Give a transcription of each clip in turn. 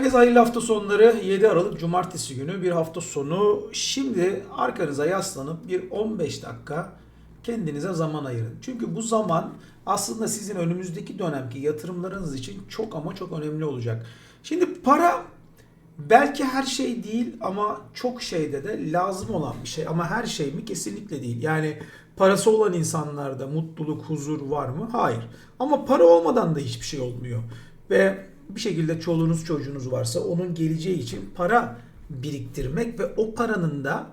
Herkese hayırlı hafta sonları. 7 Aralık Cumartesi günü bir hafta sonu. Şimdi arkanıza yaslanıp bir 15 dakika kendinize zaman ayırın. Çünkü bu zaman aslında sizin önümüzdeki dönemki yatırımlarınız için çok ama çok önemli olacak. Şimdi para belki her şey değil ama çok şeyde de lazım olan bir şey. Ama her şey mi? Kesinlikle değil. Yani parası olan insanlarda mutluluk, huzur var mı? Hayır. Ama para olmadan da hiçbir şey olmuyor. Ve bir şekilde çoluğunuz çocuğunuz varsa onun geleceği için para biriktirmek ve o paranın da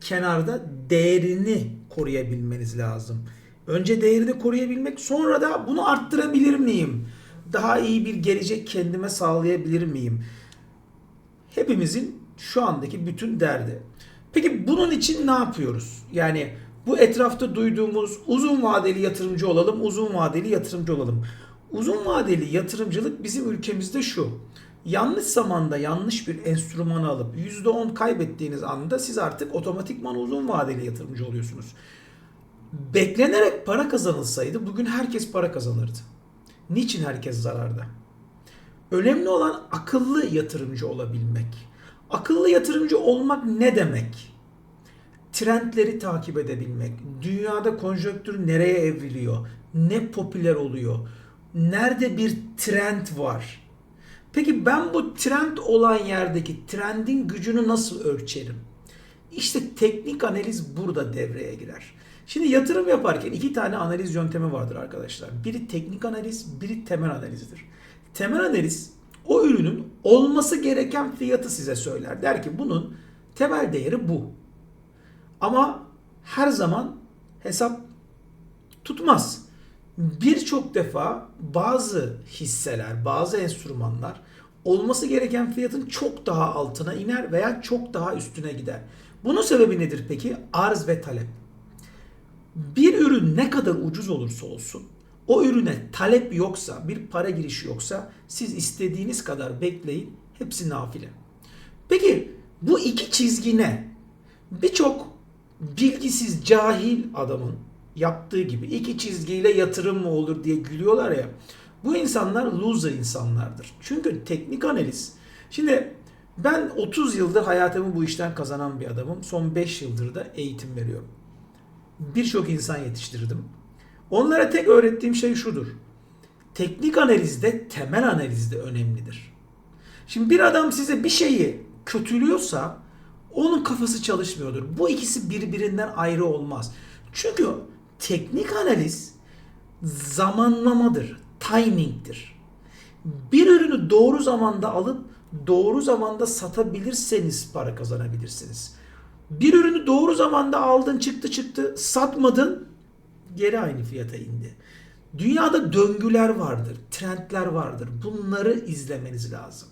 kenarda değerini koruyabilmeniz lazım. Önce değerini koruyabilmek sonra da bunu arttırabilir miyim? Daha iyi bir gelecek kendime sağlayabilir miyim? Hepimizin şu andaki bütün derdi. Peki bunun için ne yapıyoruz? Yani bu etrafta duyduğumuz uzun vadeli yatırımcı olalım, uzun vadeli yatırımcı olalım. Uzun vadeli yatırımcılık bizim ülkemizde şu. Yanlış zamanda yanlış bir enstrümanı alıp %10 kaybettiğiniz anda siz artık otomatikman uzun vadeli yatırımcı oluyorsunuz. Beklenerek para kazanılsaydı bugün herkes para kazanırdı. Niçin herkes zararda? Önemli olan akıllı yatırımcı olabilmek. Akıllı yatırımcı olmak ne demek? Trendleri takip edebilmek. Dünyada konjonktür nereye evriliyor? Ne popüler oluyor? Nerede bir trend var? Peki ben bu trend olan yerdeki trendin gücünü nasıl ölçerim? İşte teknik analiz burada devreye girer. Şimdi yatırım yaparken iki tane analiz yöntemi vardır arkadaşlar. Biri teknik analiz, biri temel analizdir. Temel analiz o ürünün olması gereken fiyatı size söyler. Der ki bunun temel değeri bu. Ama her zaman hesap tutmaz. Birçok defa bazı hisseler, bazı enstrümanlar olması gereken fiyatın çok daha altına iner veya çok daha üstüne gider. Bunun sebebi nedir peki? Arz ve talep. Bir ürün ne kadar ucuz olursa olsun o ürüne talep yoksa, bir para girişi yoksa siz istediğiniz kadar bekleyin. Hepsi nafile. Peki bu iki çizgi ne? Birçok bilgisiz, cahil adamın yaptığı gibi iki çizgiyle yatırım mı olur diye gülüyorlar ya. Bu insanlar loser insanlardır. Çünkü teknik analiz. Şimdi ben 30 yıldır hayatımı bu işten kazanan bir adamım. Son 5 yıldır da eğitim veriyorum. Birçok insan yetiştirdim. Onlara tek öğrettiğim şey şudur. Teknik analizde temel analizde önemlidir. Şimdi bir adam size bir şeyi kötülüyorsa onun kafası çalışmıyordur. Bu ikisi birbirinden ayrı olmaz. Çünkü teknik analiz zamanlamadır, timingdir. Bir ürünü doğru zamanda alıp doğru zamanda satabilirseniz para kazanabilirsiniz. Bir ürünü doğru zamanda aldın çıktı çıktı satmadın geri aynı fiyata indi. Dünyada döngüler vardır, trendler vardır. Bunları izlemeniz lazım.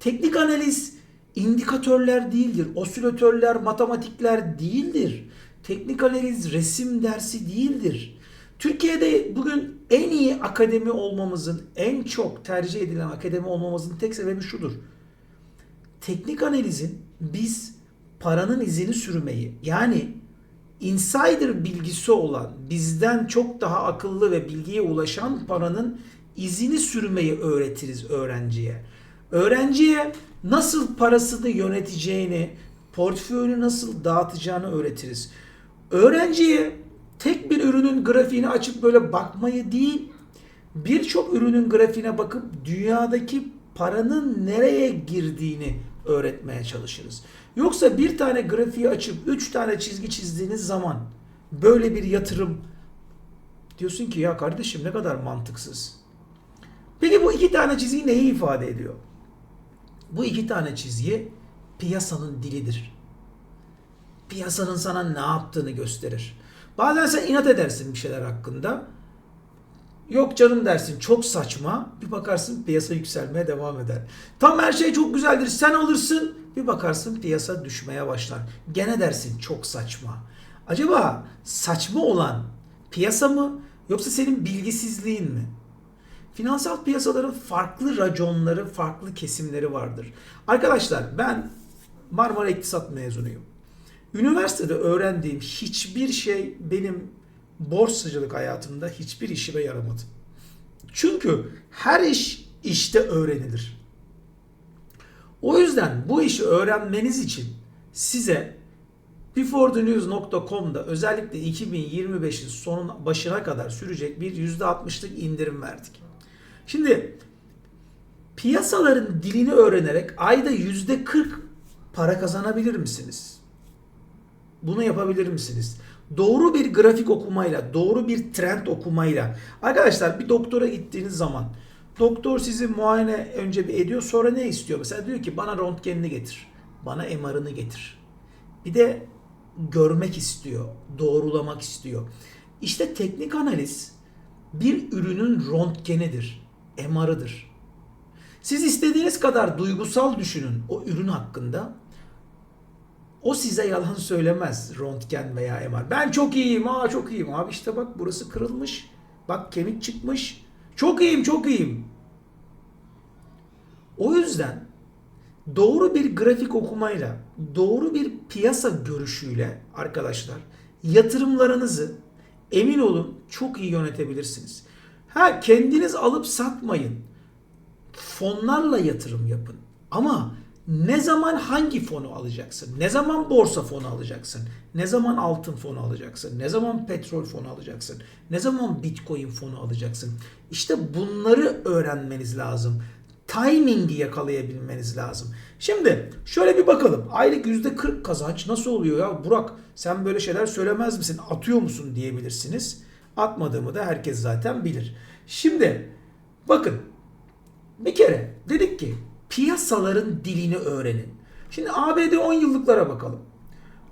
Teknik analiz indikatörler değildir, osilatörler, matematikler değildir. Teknik analiz resim dersi değildir. Türkiye'de bugün en iyi akademi olmamızın, en çok tercih edilen akademi olmamızın tek sebebi şudur. Teknik analizin biz paranın izini sürmeyi yani insider bilgisi olan, bizden çok daha akıllı ve bilgiye ulaşan paranın izini sürmeyi öğretiriz öğrenciye. Öğrenciye nasıl parasını yöneteceğini, portföyünü nasıl dağıtacağını öğretiriz. Öğrenciye tek bir ürünün grafiğini açıp böyle bakmayı değil, birçok ürünün grafiğine bakıp dünyadaki paranın nereye girdiğini öğretmeye çalışırız. Yoksa bir tane grafiği açıp üç tane çizgi çizdiğiniz zaman böyle bir yatırım diyorsun ki ya kardeşim ne kadar mantıksız. Peki bu iki tane çizgi neyi ifade ediyor? Bu iki tane çizgi piyasanın dilidir. Piyasanın sana ne yaptığını gösterir. Bazen sen inat edersin bir şeyler hakkında. Yok canım dersin çok saçma. Bir bakarsın piyasa yükselmeye devam eder. Tam her şey çok güzeldir. Sen alırsın. Bir bakarsın piyasa düşmeye başlar. Gene dersin çok saçma. Acaba saçma olan piyasa mı yoksa senin bilgisizliğin mi? Finansal piyasaların farklı raconları, farklı kesimleri vardır. Arkadaşlar ben Marmara İktisat mezunuyum. Üniversitede öğrendiğim hiçbir şey benim borsacılık hayatımda hiçbir işime yaramadı. Çünkü her iş işte öğrenilir. O yüzden bu işi öğrenmeniz için size beforethenews.com'da özellikle 2025'in sonun başına kadar sürecek bir %60'lık indirim verdik. Şimdi piyasaların dilini öğrenerek ayda %40 para kazanabilir misiniz? Bunu yapabilir misiniz? Doğru bir grafik okumayla, doğru bir trend okumayla. Arkadaşlar bir doktora gittiğiniz zaman doktor sizi muayene önce bir ediyor sonra ne istiyor? Mesela diyor ki bana röntgenini getir. Bana MR'ını getir. Bir de görmek istiyor, doğrulamak istiyor. İşte teknik analiz bir ürünün röntgenidir, MR'ıdır. Siz istediğiniz kadar duygusal düşünün o ürün hakkında. O size yalan söylemez röntgen veya MR. Ben çok iyiyim, aa çok iyiyim. Abi işte bak burası kırılmış. Bak kemik çıkmış. Çok iyiyim, çok iyiyim. O yüzden doğru bir grafik okumayla, doğru bir piyasa görüşüyle arkadaşlar yatırımlarınızı emin olun çok iyi yönetebilirsiniz. Ha kendiniz alıp satmayın. Fonlarla yatırım yapın. Ama ne zaman hangi fonu alacaksın? Ne zaman borsa fonu alacaksın? Ne zaman altın fonu alacaksın? Ne zaman petrol fonu alacaksın? Ne zaman bitcoin fonu alacaksın? İşte bunları öğrenmeniz lazım. Timing'i yakalayabilmeniz lazım. Şimdi şöyle bir bakalım. Aylık %40 kazanç nasıl oluyor ya? Burak sen böyle şeyler söylemez misin? Atıyor musun diyebilirsiniz. Atmadığımı da herkes zaten bilir. Şimdi bakın bir kere dedik ki piyasaların dilini öğrenin. Şimdi ABD 10 yıllıklara bakalım.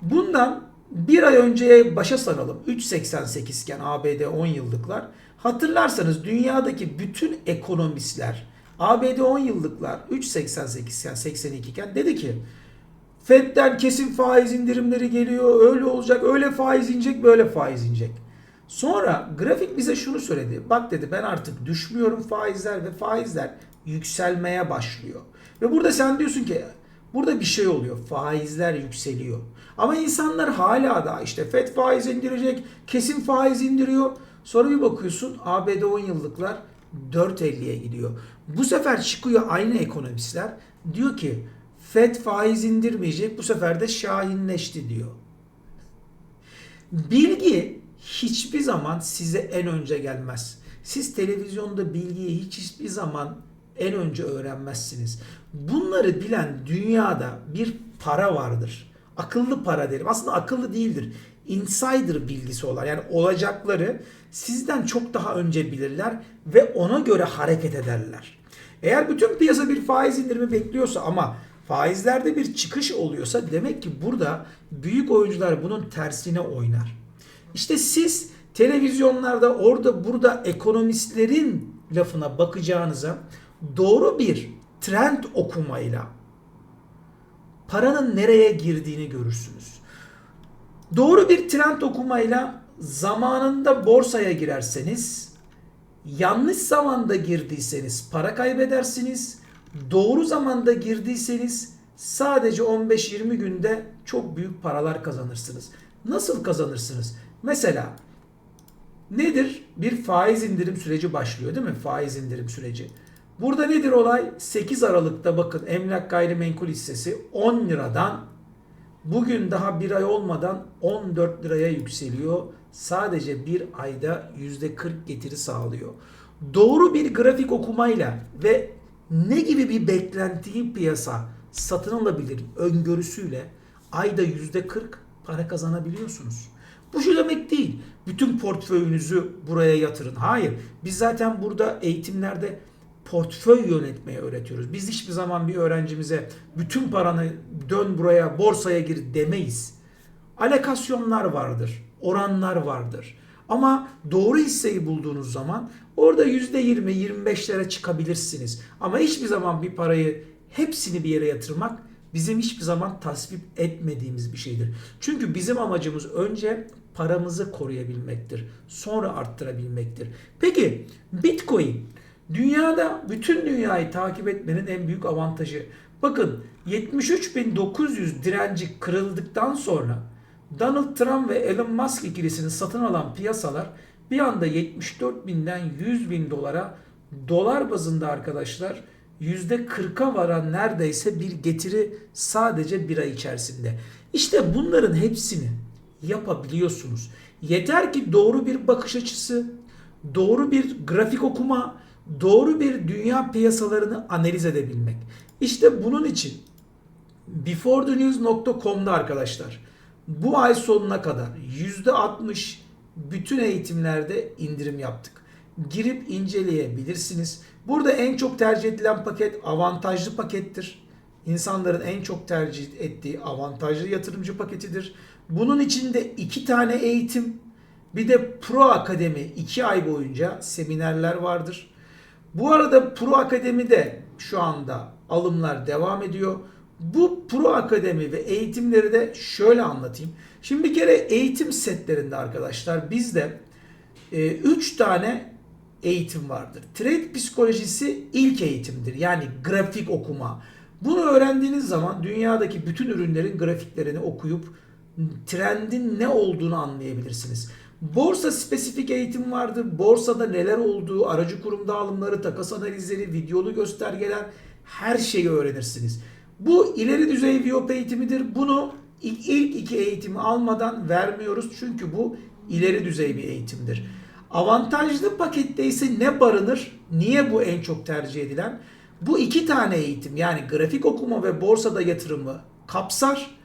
Bundan bir ay önceye başa saralım. 3.88 iken ABD 10 yıllıklar. Hatırlarsanız dünyadaki bütün ekonomistler ABD 10 yıllıklar 3.88 iken 82 iken dedi ki Fed'den kesin faiz indirimleri geliyor. Öyle olacak. Öyle faiz inecek, böyle faiz inecek. Sonra grafik bize şunu söyledi. Bak dedi ben artık düşmüyorum faizler ve faizler yükselmeye başlıyor. Ve burada sen diyorsun ki burada bir şey oluyor. Faizler yükseliyor. Ama insanlar hala da işte FED faiz indirecek, kesin faiz indiriyor. Sonra bir bakıyorsun ABD 10 yıllıklar 4.50'ye gidiyor. Bu sefer çıkıyor aynı ekonomistler. Diyor ki FED faiz indirmeyecek bu sefer de şahinleşti diyor. Bilgi hiçbir zaman size en önce gelmez. Siz televizyonda bilgiyi hiç hiçbir zaman en önce öğrenmezsiniz. Bunları bilen dünyada bir para vardır. Akıllı para derim. Aslında akıllı değildir. Insider bilgisi olan yani olacakları sizden çok daha önce bilirler ve ona göre hareket ederler. Eğer bütün piyasa bir faiz indirimi bekliyorsa ama faizlerde bir çıkış oluyorsa demek ki burada büyük oyuncular bunun tersine oynar. İşte siz televizyonlarda orada burada ekonomistlerin lafına bakacağınıza doğru bir trend okumayla paranın nereye girdiğini görürsünüz. Doğru bir trend okumayla zamanında borsaya girerseniz yanlış zamanda girdiyseniz para kaybedersiniz. Doğru zamanda girdiyseniz sadece 15-20 günde çok büyük paralar kazanırsınız. Nasıl kazanırsınız? Mesela nedir? Bir faiz indirim süreci başlıyor değil mi? Faiz indirim süreci. Burada nedir olay? 8 Aralık'ta bakın emlak gayrimenkul hissesi 10 liradan bugün daha bir ay olmadan 14 liraya yükseliyor. Sadece bir ayda %40 getiri sağlıyor. Doğru bir grafik okumayla ve ne gibi bir beklentiyi piyasa satın alabilir öngörüsüyle ayda %40 para kazanabiliyorsunuz. Bu şu demek değil. Bütün portföyünüzü buraya yatırın. Hayır. Biz zaten burada eğitimlerde portföy yönetmeyi öğretiyoruz. Biz hiçbir zaman bir öğrencimize bütün paranı dön buraya borsaya gir demeyiz. Alekasyonlar vardır, oranlar vardır. Ama doğru hisseyi bulduğunuz zaman orada %20-25'lere çıkabilirsiniz. Ama hiçbir zaman bir parayı hepsini bir yere yatırmak bizim hiçbir zaman tasvip etmediğimiz bir şeydir. Çünkü bizim amacımız önce paramızı koruyabilmektir. Sonra arttırabilmektir. Peki Bitcoin dünyada bütün dünyayı takip etmenin en büyük avantajı. Bakın 73.900 direnci kırıldıktan sonra Donald Trump ve Elon Musk ikilisini satın alan piyasalar bir anda 74 binden 100 bin dolara dolar bazında arkadaşlar %40'a varan neredeyse bir getiri sadece bir ay içerisinde. İşte bunların hepsini yapabiliyorsunuz. Yeter ki doğru bir bakış açısı, doğru bir grafik okuma, doğru bir dünya piyasalarını analiz edebilmek. İşte bunun için beforethenews.com'da arkadaşlar bu ay sonuna kadar %60 bütün eğitimlerde indirim yaptık. Girip inceleyebilirsiniz. Burada en çok tercih edilen paket avantajlı pakettir. İnsanların en çok tercih ettiği avantajlı yatırımcı paketidir. Bunun içinde iki tane eğitim, bir de Pro Akademi 2 ay boyunca seminerler vardır. Bu arada Pro Akademi'de şu anda alımlar devam ediyor. Bu Pro Akademi ve eğitimleri de şöyle anlatayım. Şimdi bir kere eğitim setlerinde arkadaşlar bizde 3 tane eğitim vardır. Trade psikolojisi ilk eğitimdir. Yani grafik okuma. Bunu öğrendiğiniz zaman dünyadaki bütün ürünlerin grafiklerini okuyup trendin ne olduğunu anlayabilirsiniz. Borsa spesifik eğitim vardır. Borsada neler olduğu, aracı kurum dağılımları, takas analizleri, videolu göstergeler her şeyi öğrenirsiniz. Bu ileri düzey VIOP eğitimidir. Bunu ilk iki eğitimi almadan vermiyoruz. Çünkü bu ileri düzey bir eğitimdir. Avantajlı pakette ise ne barınır? Niye bu en çok tercih edilen? Bu iki tane eğitim yani grafik okuma ve borsada yatırımı kapsar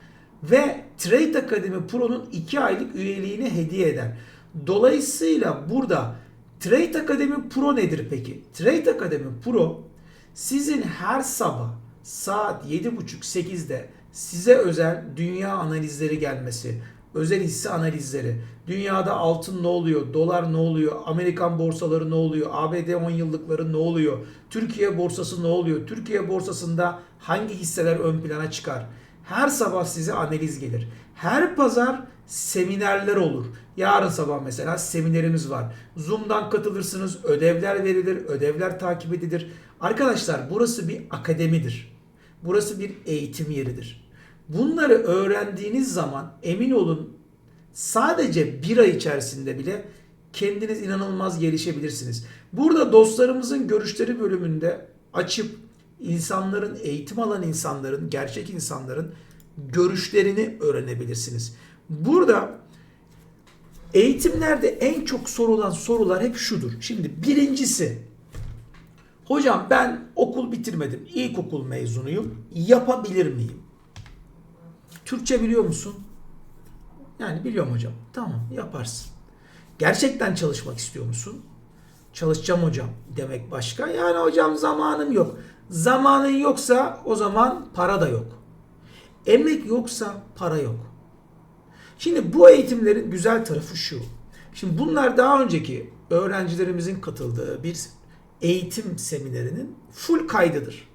ve Trade Academy Pro'nun 2 aylık üyeliğini hediye eder. Dolayısıyla burada Trade Academy Pro nedir peki? Trade Academy Pro sizin her sabah saat 7.30-8'de size özel dünya analizleri gelmesi, özel hisse analizleri, dünyada altın ne oluyor, dolar ne oluyor, Amerikan borsaları ne oluyor, ABD 10 yıllıkları ne oluyor, Türkiye borsası ne oluyor, Türkiye borsasında hangi hisseler ön plana çıkar? Her sabah size analiz gelir. Her pazar seminerler olur. Yarın sabah mesela seminerimiz var. Zoom'dan katılırsınız, ödevler verilir, ödevler takip edilir. Arkadaşlar burası bir akademidir. Burası bir eğitim yeridir. Bunları öğrendiğiniz zaman emin olun sadece bir ay içerisinde bile kendiniz inanılmaz gelişebilirsiniz. Burada dostlarımızın görüşleri bölümünde açıp insanların, eğitim alan insanların, gerçek insanların görüşlerini öğrenebilirsiniz. Burada eğitimlerde en çok sorulan sorular hep şudur. Şimdi birincisi Hocam ben okul bitirmedim. İlkokul mezunuyum. Yapabilir miyim? Türkçe biliyor musun? Yani biliyorum hocam. Tamam yaparsın. Gerçekten çalışmak istiyor musun? Çalışacağım hocam demek başka. Yani hocam zamanım yok. Zamanın yoksa o zaman para da yok. Emek yoksa para yok. Şimdi bu eğitimlerin güzel tarafı şu. Şimdi bunlar daha önceki öğrencilerimizin katıldığı bir eğitim seminerinin full kaydıdır.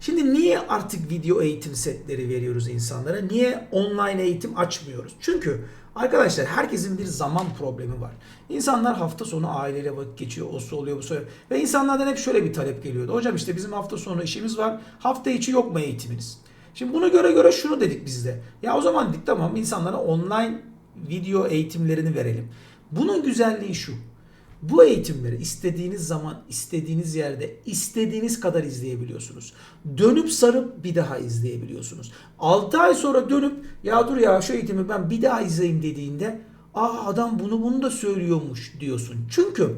Şimdi niye artık video eğitim setleri veriyoruz insanlara? Niye online eğitim açmıyoruz? Çünkü arkadaşlar herkesin bir zaman problemi var. İnsanlar hafta sonu aileyle vakit geçiyor, o su oluyor, bu su oluyor. Ve insanlardan hep şöyle bir talep geliyordu. Hocam işte bizim hafta sonu işimiz var, hafta içi yok mu eğitiminiz? Şimdi bunu göre göre şunu dedik biz de. Ya o zaman dedik tamam insanlara online video eğitimlerini verelim. Bunun güzelliği şu. Bu eğitimleri istediğiniz zaman, istediğiniz yerde, istediğiniz kadar izleyebiliyorsunuz. Dönüp sarıp bir daha izleyebiliyorsunuz. 6 ay sonra dönüp ya dur ya şu eğitimi ben bir daha izleyeyim dediğinde aa adam bunu bunu da söylüyormuş diyorsun. Çünkü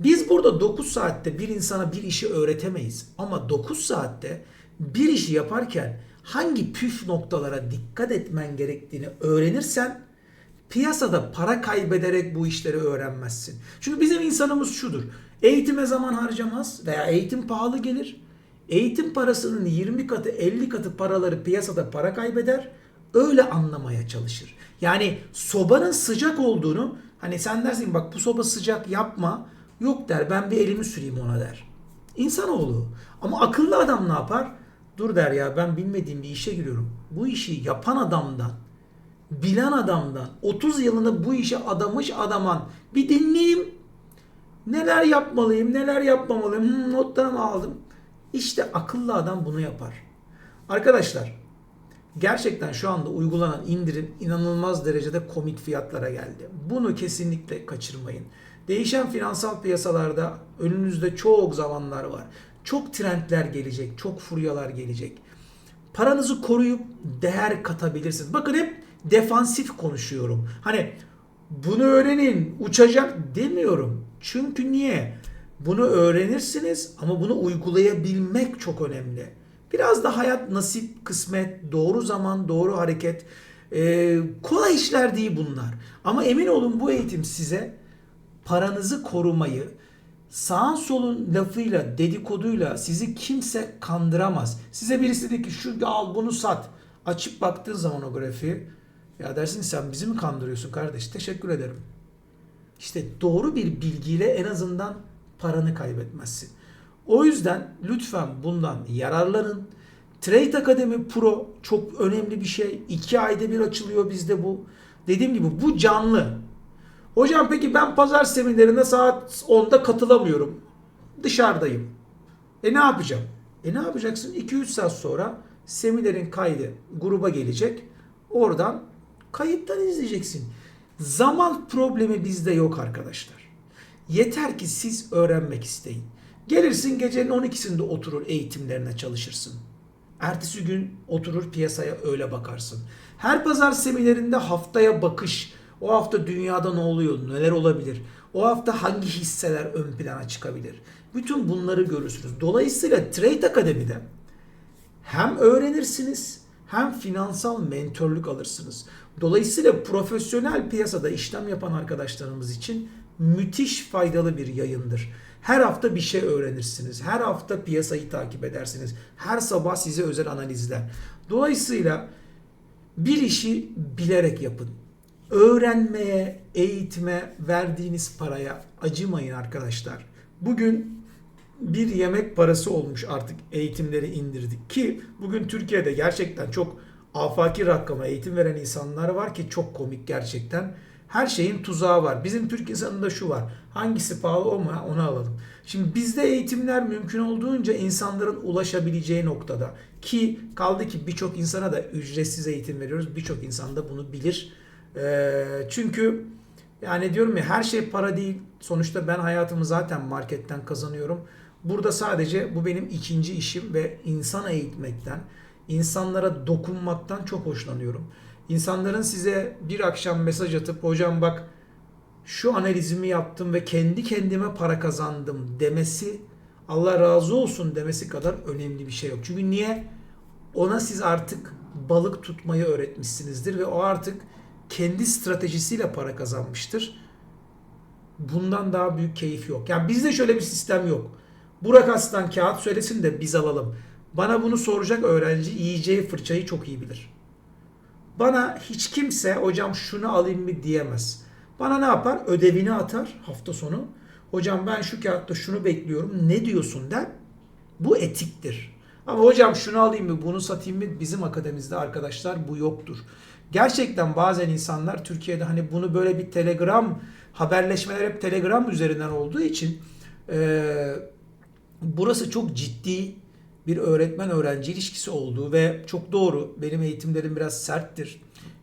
biz burada 9 saatte bir insana bir işi öğretemeyiz. Ama 9 saatte bir işi yaparken hangi püf noktalara dikkat etmen gerektiğini öğrenirsen piyasada para kaybederek bu işleri öğrenmezsin. Çünkü bizim insanımız şudur. Eğitime zaman harcamaz veya eğitim pahalı gelir. Eğitim parasının 20 katı 50 katı paraları piyasada para kaybeder. Öyle anlamaya çalışır. Yani sobanın sıcak olduğunu hani sen dersin bak bu soba sıcak yapma. Yok der ben bir elimi süreyim ona der. İnsanoğlu. Ama akıllı adam ne yapar? Dur der ya ben bilmediğim bir işe giriyorum. Bu işi yapan adamdan bilen adamdan 30 yılını bu işe adamış adaman bir dinleyeyim. Neler yapmalıyım, neler yapmamalıyım, hmm, notlarımı aldım. İşte akıllı adam bunu yapar. Arkadaşlar gerçekten şu anda uygulanan indirim inanılmaz derecede komik fiyatlara geldi. Bunu kesinlikle kaçırmayın. Değişen finansal piyasalarda önünüzde çok zamanlar var. Çok trendler gelecek, çok furyalar gelecek. Paranızı koruyup değer katabilirsiniz. Bakın hep defansif konuşuyorum. Hani bunu öğrenin, uçacak demiyorum. Çünkü niye? Bunu öğrenirsiniz ama bunu uygulayabilmek çok önemli. Biraz da hayat nasip, kısmet, doğru zaman, doğru hareket. Ee, kolay işler değil bunlar. Ama emin olun bu eğitim size paranızı korumayı, sağın solun lafıyla, dedikoduyla sizi kimse kandıramaz. Size birisi dedi ki şu al bunu sat. Açıp baktığın zaman o grafiği ya dersin sen bizi mi kandırıyorsun kardeş? Teşekkür ederim. İşte doğru bir bilgiyle en azından paranı kaybetmezsin. O yüzden lütfen bundan yararlanın. Trade Academy Pro çok önemli bir şey. İki ayda bir açılıyor bizde bu. Dediğim gibi bu canlı. Hocam peki ben pazar seminerine saat 10'da katılamıyorum. Dışarıdayım. E ne yapacağım? E ne yapacaksın? 2-3 saat sonra seminerin kaydı gruba gelecek. Oradan kayıttan izleyeceksin. Zaman problemi bizde yok arkadaşlar. Yeter ki siz öğrenmek isteyin. Gelirsin gecenin 12'sinde oturur eğitimlerine çalışırsın. Ertesi gün oturur piyasaya öyle bakarsın. Her pazar seminerinde haftaya bakış, o hafta dünyada ne oluyor, neler olabilir, o hafta hangi hisseler ön plana çıkabilir. Bütün bunları görürsünüz. Dolayısıyla Trade Akademi'de hem öğrenirsiniz hem finansal mentörlük alırsınız. Dolayısıyla profesyonel piyasada işlem yapan arkadaşlarımız için müthiş faydalı bir yayındır. Her hafta bir şey öğrenirsiniz. Her hafta piyasayı takip edersiniz. Her sabah size özel analizler. Dolayısıyla bir işi bilerek yapın. Öğrenmeye, eğitime, verdiğiniz paraya acımayın arkadaşlar. Bugün bir yemek parası olmuş artık eğitimleri indirdik ki bugün Türkiye'de gerçekten çok afaki rakama eğitim veren insanlar var ki çok komik gerçekten. Her şeyin tuzağı var. Bizim Türk insanında şu var. Hangisi pahalı o mu onu alalım. Şimdi bizde eğitimler mümkün olduğunca insanların ulaşabileceği noktada. Ki kaldı ki birçok insana da ücretsiz eğitim veriyoruz. Birçok insan da bunu bilir. Ee, çünkü yani diyorum ya her şey para değil. Sonuçta ben hayatımı zaten marketten kazanıyorum. Burada sadece bu benim ikinci işim ve insan eğitmekten, insanlara dokunmaktan çok hoşlanıyorum. İnsanların size bir akşam mesaj atıp hocam bak şu analizimi yaptım ve kendi kendime para kazandım demesi Allah razı olsun demesi kadar önemli bir şey yok. Çünkü niye? Ona siz artık balık tutmayı öğretmişsinizdir ve o artık kendi stratejisiyle para kazanmıştır. Bundan daha büyük keyif yok. Yani bizde şöyle bir sistem yok. Burak Aslan kağıt söylesin de biz alalım. Bana bunu soracak öğrenci yiyeceği fırçayı çok iyi bilir. Bana hiç kimse hocam şunu alayım mı diyemez. Bana ne yapar? Ödevini atar hafta sonu. Hocam ben şu kağıtta şunu bekliyorum. Ne diyorsun der. Bu etiktir. Ama hocam şunu alayım mı bunu satayım mı bizim akademimizde arkadaşlar bu yoktur. Gerçekten bazen insanlar Türkiye'de hani bunu böyle bir telegram haberleşmeler hep telegram üzerinden olduğu için e, burası çok ciddi bir öğretmen öğrenci ilişkisi olduğu ve çok doğru benim eğitimlerim biraz serttir.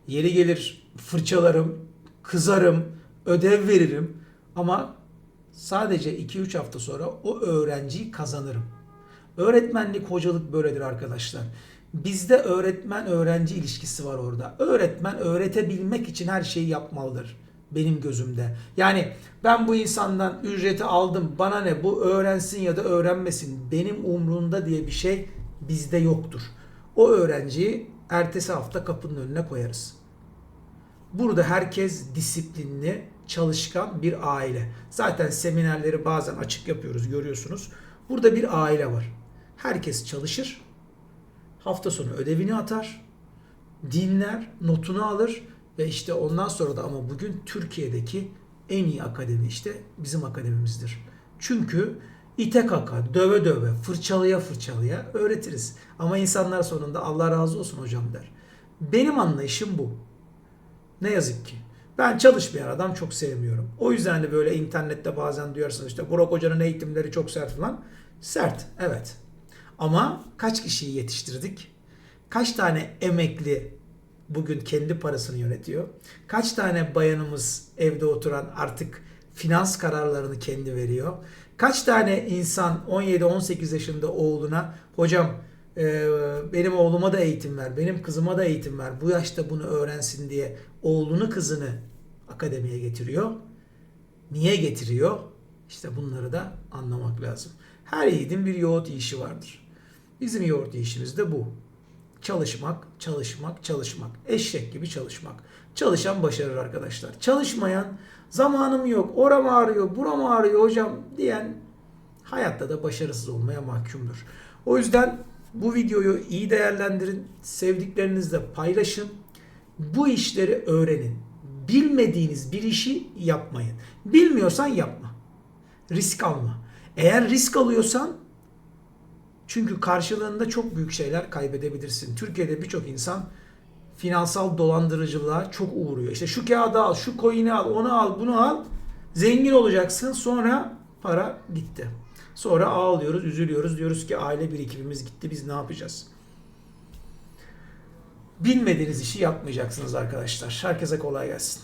Yeri gelir fırçalarım, kızarım, ödev veririm ama sadece 2-3 hafta sonra o öğrenciyi kazanırım. Öğretmenlik, hocalık böyledir arkadaşlar. Bizde öğretmen öğrenci ilişkisi var orada. Öğretmen öğretebilmek için her şeyi yapmalıdır benim gözümde. Yani ben bu insandan ücreti aldım. Bana ne bu öğrensin ya da öğrenmesin. Benim umrunda diye bir şey bizde yoktur. O öğrenciyi ertesi hafta kapının önüne koyarız. Burada herkes disiplinli, çalışkan bir aile. Zaten seminerleri bazen açık yapıyoruz görüyorsunuz. Burada bir aile var. Herkes çalışır. Hafta sonu ödevini atar. Dinler, notunu alır ve işte ondan sonra da ama bugün Türkiye'deki en iyi akademi işte bizim akademimizdir. Çünkü ite kaka, döve döve, fırçalıya fırçalıya öğretiriz. Ama insanlar sonunda Allah razı olsun hocam der. Benim anlayışım bu. Ne yazık ki. Ben çalışmayan adam çok sevmiyorum. O yüzden de böyle internette bazen duyarsınız işte Burak Hoca'nın eğitimleri çok sert falan. Sert, evet. Ama kaç kişiyi yetiştirdik? Kaç tane emekli bugün kendi parasını yönetiyor? Kaç tane bayanımız evde oturan artık finans kararlarını kendi veriyor. Kaç tane insan 17-18 yaşında oğluna hocam e, benim oğluma da eğitim ver, benim kızıma da eğitim ver, bu yaşta bunu öğrensin diye oğlunu kızını akademiye getiriyor. Niye getiriyor? İşte bunları da anlamak lazım. Her yiğidin bir yoğurt yiyişi vardır. Bizim yoğurt yiyişimiz de bu. Çalışmak, çalışmak, çalışmak. Eşek gibi çalışmak. Çalışan başarır arkadaşlar. Çalışmayan zamanım yok, oram ağrıyor, buram ağrıyor hocam diyen hayatta da başarısız olmaya mahkumdur. O yüzden bu videoyu iyi değerlendirin, sevdiklerinizle paylaşın. Bu işleri öğrenin. Bilmediğiniz bir işi yapmayın. Bilmiyorsan yapma. Risk alma. Eğer risk alıyorsan çünkü karşılığında çok büyük şeyler kaybedebilirsin. Türkiye'de birçok insan finansal dolandırıcılığa çok uğruyor. İşte şu kağıdı al, şu coin'i al, onu al, bunu al. Zengin olacaksın. Sonra para gitti. Sonra ağlıyoruz, üzülüyoruz. Diyoruz ki aile birikimimiz gitti. Biz ne yapacağız? Bilmediğiniz işi yapmayacaksınız arkadaşlar. Herkese kolay gelsin.